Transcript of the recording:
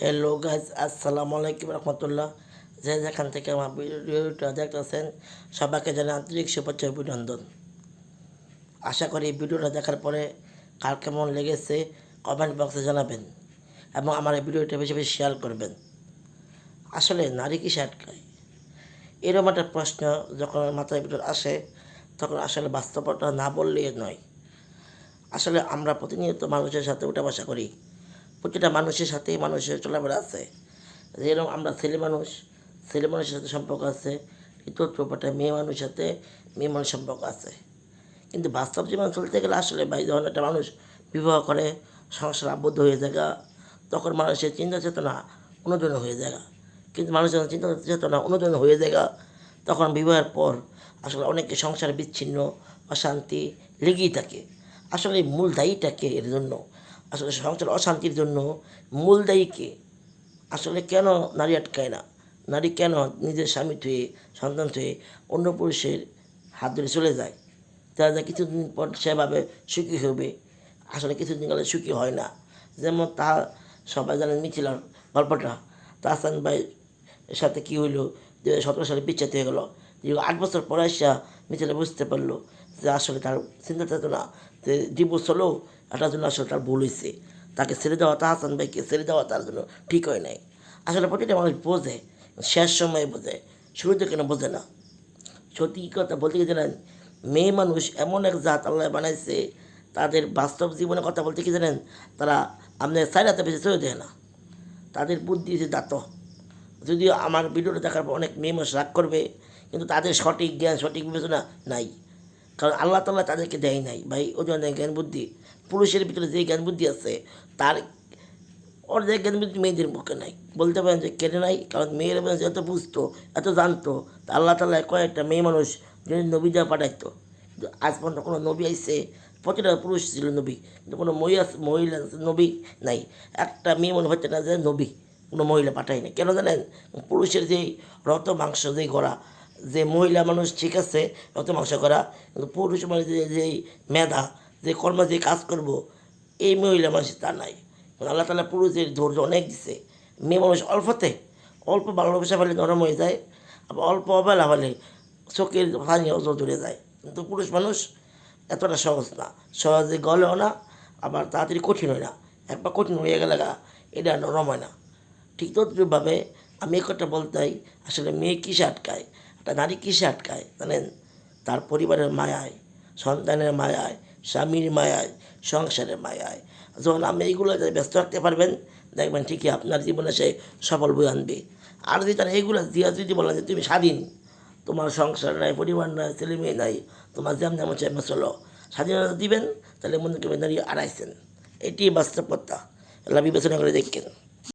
Hello guys আসসালামু আলাইকুম রহমতুল্লাহ যে যেখান থেকে আমার ভিডিওটা দেখতেছেন সবাইকে জানাই আন্তরিক শুভেচ্ছা অভিনন্দন আশা করি ভিডিওটা দেখার পরে কার কেমন লেগেছে কমেন্ট বক্সে জানাবেন এবং আমার এই ভিডিওটা বেশি বেশি শেয়ার করবেন আসলে নারী কি আটকায় এরকম একটা প্রশ্ন যখন মাথায় ভিতর আসে, তখন আসলে বাস্তবতা না বললেই নয়। আসলে আমরা প্রতিনিয়ত মানুষের সাথে উঠা বসা করি। প্রতিটা মানুষের সাথেই মানুষের চলাফেরা আছে। যেরকম আমরা ছেলে মানুষ, ছেলে মানুষের সাথে সম্পর্ক আছে, কিন্তু চোপাটা মেয়ে মানুষের সাথে মেয়ে মানুষ সম্পর্ক আছে। কিন্তু বাস্তব জীবন চলতে গেলে আসলে ভাই যখন একটা মানুষ বিবাহ করে, সংসার আবদ্ধ হয়ে যায় তখন মানুষের চিন্তা চেতনা অনুজনে হয়ে যায়। কিন্তু মানুষ চিন্তা চেতনা অনুজনে হয়ে যায়, তখন বিবাহের পর আসলে অনেকে সংসার বিচ্ছিন্ন অশান্তি লেগেই থাকে। আসলে মূল দায়ীটাকে এর জন্য আসলে সংসার অশান্তির জন্য মূল দায়ী কে আসলে কেন নারী আটকায় না? নারী কেন নিজের স্বামী থুয়ে, সন্তান থুয়ে অন্য পুরুষের হাত ধরে চলে যায়? তারা যে কিছুদিন পর সেভাবে সুখী হবে। আসলে কিছুদিন গেলে সুখী হয় না। যেমন তা সবাই জানেন মিছিলার গল্পটা। তাহসান ভাই এর সাথে কী হইল? দু সতেরো সালে বিচ্ছেদ হয়ে গেলো। দীর্ঘ আট বছর পরে আসা মিছিলে বুঝতে পারল যে আসলে তার চিন্তা চেতনা যে ডিভোর্স হলেও এটার জন্য আসলে তার ভুল হয়েছে তাকে ছেড়ে দেওয়া তাহসান ভাইকে ছেড়ে দেওয়া তার জন্য ঠিক হয় নাই। আসলে প্রতিটা মানুষ বোঝে, শেষ সময় বোঝে, শুরুতে কেন বোঝে না। সত্যি কথা বলতে গিয়ে জানেন? মেয়ে মানুষ এমন এক জাত আল্লাহ বানাইছে, তাদের বাস্তব জীবনে কথা বলতে কি জানেন? তারা আপনার সাইরাতে বেশি চলে দেয় না। তাদের বুদ্ধি যে দাঁত। যদিও আমার ভিডিওটা দেখার পর অনেক মেয়ে মানুষ রাগ করবে, কিন্তু তাদের সঠিক জ্ঞান, সঠিক বিবেচনা নাই। কারণ আল্লাহ তাল্লাহ তাদেরকে দেয় নাই। ভাই ওই জন্য জ্ঞান বুদ্ধি পুরুষের ভিতরে যে জ্ঞান বুদ্ধি আছে, তার অর্ধেক জ্ঞান বুদ্ধি মেয়েদের পক্ষে নাই। বলতে পারেন যে কেটে নাই, কারণ মেয়েরা মানুষ এত বুঝতো, এত জানতো। আল্লাহ তাল্লাহ কয়েকটা মেয়ে মানুষ যদি নবী দেওয়া পাঠাইতো। আজ পর্যন্ত কোনো নবী আইসে প্রতিটা পুরুষ ছিল নবী, কিন্তু কোনো মহিলা মহিলা নবী নাই। একটা মেয়ে মনে হচ্ছে না যে নবী, কোনো মহিলা পাঠায়নি কেন জানেন? পুরুষের যেই রক্ত, মাংস, যেই গড়া যে মহিলা মানুষ ঠিক আছে, রক্ত মাংস করা, কিন্তু পুরুষ মানুষ যে যেই মেধা, যে কর্ম যে কাজ করব, এই মহিলা মানুষ তা নাই। আল্লাহ তালা পুরুষের ধৈর্য অনেক দিছে। মেয়ে মানুষ অল্পতে, অল্প ভালোবাসা ফেলে নরম হয়ে যায়, আবার অল্প অবেলা হলে চোখের পানি অজর ধরে যায়। কিন্তু পুরুষ মানুষ এতটা সহজ না। সহজে গলেও না, আবার তাড়াতাড়ি কঠিন হয় না। একবার কঠিন হয়ে গেলে এটা নরম হয় না। ঠিক তদ্রুপভাবে আমি এ কথা বলতেই আসলে মেয়ে কিসে আটকায়? একটা নারী কিসে আটকায় জানেন? তার পরিবারের মায়ায়, সন্তানের মায়ায়, স্বামীর মায়ায়, সংসারের মায়ায়। যখন আপনি এইগুলো যদি ব্যস্ত রাখতে পারবেন, দেখবেন ঠিকই আপনার জীবনে সে সফল বই আনবে। আর যদি তারা এইগুলো দিয়া যদি বলা যে তুমি স্বাধীন, তোমার সংসার নাই, পরিবার নাই, ছেলে মেয়ে নাই, তোমার যেমন যেমন চেমে চলো। স্বাধীনতা দিবেন, তাহলে মনে করবেন দাঁড়িয়ে আড়াইছেন। এটি বাস্তবতা। এগুলো বিবেচনা করে দেখবেন